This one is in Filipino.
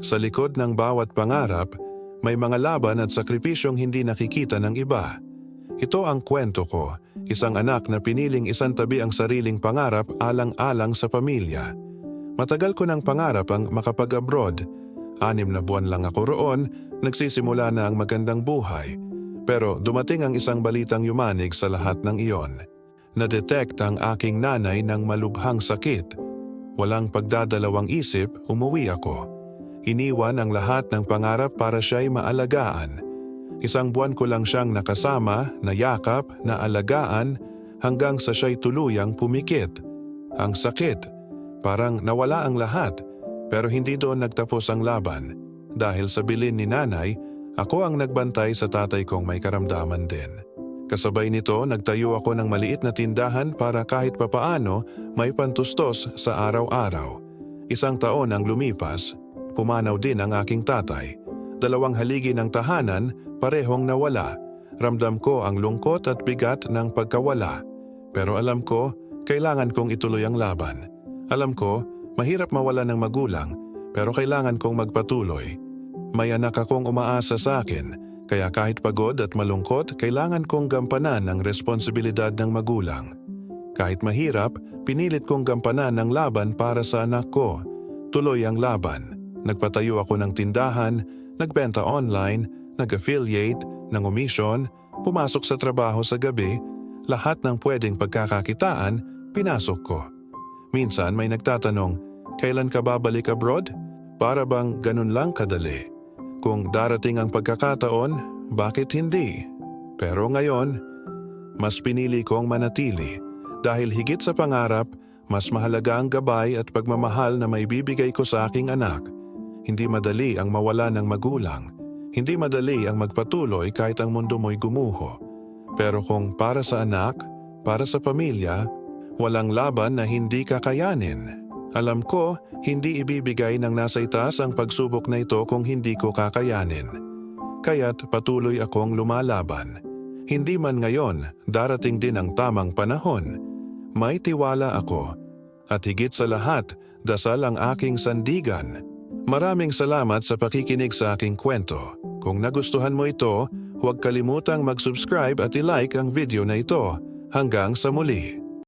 Sa likod ng bawat pangarap, may mga laban at sakripisyong hindi nakikita ng iba. Ito ang kwento ko, isang anak na piniling isang tabi ang sariling pangarap alang-alang sa pamilya. Matagal ko ng pangarap ang makapag-abroad. Anim na buwan lang ako roon, nagsisimula na ang magandang buhay. Pero dumating ang isang balitang yumanig sa lahat ng iyon. Na-detect ang aking nanay ng malubhang sakit. Walang pagdadalawang isip, umuwi ako. Iniwan ang lahat ng pangarap para siya'y maalagaan. Isang buwan ko lang siyang nakasama, nayakap, naalagaan, hanggang sa siya'y tuluyang pumikit. Ang sakit, parang nawala ang lahat, pero hindi doon nagtapos ang laban. Dahil sa bilin ni nanay, ako ang nagbantay sa tatay kong may karamdaman din. Kasabay nito, nagtayo ako ng maliit na tindahan para kahit papaano may pantustos sa araw-araw. Isang taon ang lumipas, pumanaw din ang aking tatay. Dalawang haligi ng tahanan, parehong nawala. Ramdam ko ang lungkot at bigat ng pagkawala. Pero alam ko, kailangan kong ituloy ang laban. Alam ko, mahirap mawala ng magulang, pero kailangan kong magpatuloy. May anak akong umaasa sa akin, kaya kahit pagod at malungkot, kailangan kong gampanan ang responsibilidad ng magulang. Kahit mahirap, pinilit kong gampanan ang laban para sa anak ko. Tuloy ang laban. Nagpatayo ako ng tindahan, nagbenta online, nag-affiliate, ng omission, pumasok sa trabaho sa gabi, lahat ng pwedeng pagkakakitaan, pinasok ko. Minsan may nagtatanong, kailan ka babalik abroad? Para bang ganun lang kadali? Kung darating ang pagkakataon, bakit hindi? Pero ngayon, mas pinili kong manatili dahil higit sa pangarap, mas mahalaga ang gabay at pagmamahal na may bibigay ko sa aking anak. Hindi madali ang mawala ng magulang. Hindi madali ang magpatuloy kahit ang mundo mo'y gumuho. Pero kung para sa anak, para sa pamilya, walang laban na hindi kakayanin. Alam ko, hindi ibibigay ng nasa itaas ang pagsubok na ito kung hindi ko kakayanin. Kaya't patuloy akong lumalaban. Hindi man ngayon, darating din ang tamang panahon. May tiwala ako. At higit sa lahat, dasal ang aking sandigan. Maraming salamat sa pakikinig sa aking kwento. Kung nagustuhan mo ito, huwag kalimutang mag-subscribe at i-like ang video na ito. Hanggang sa muli.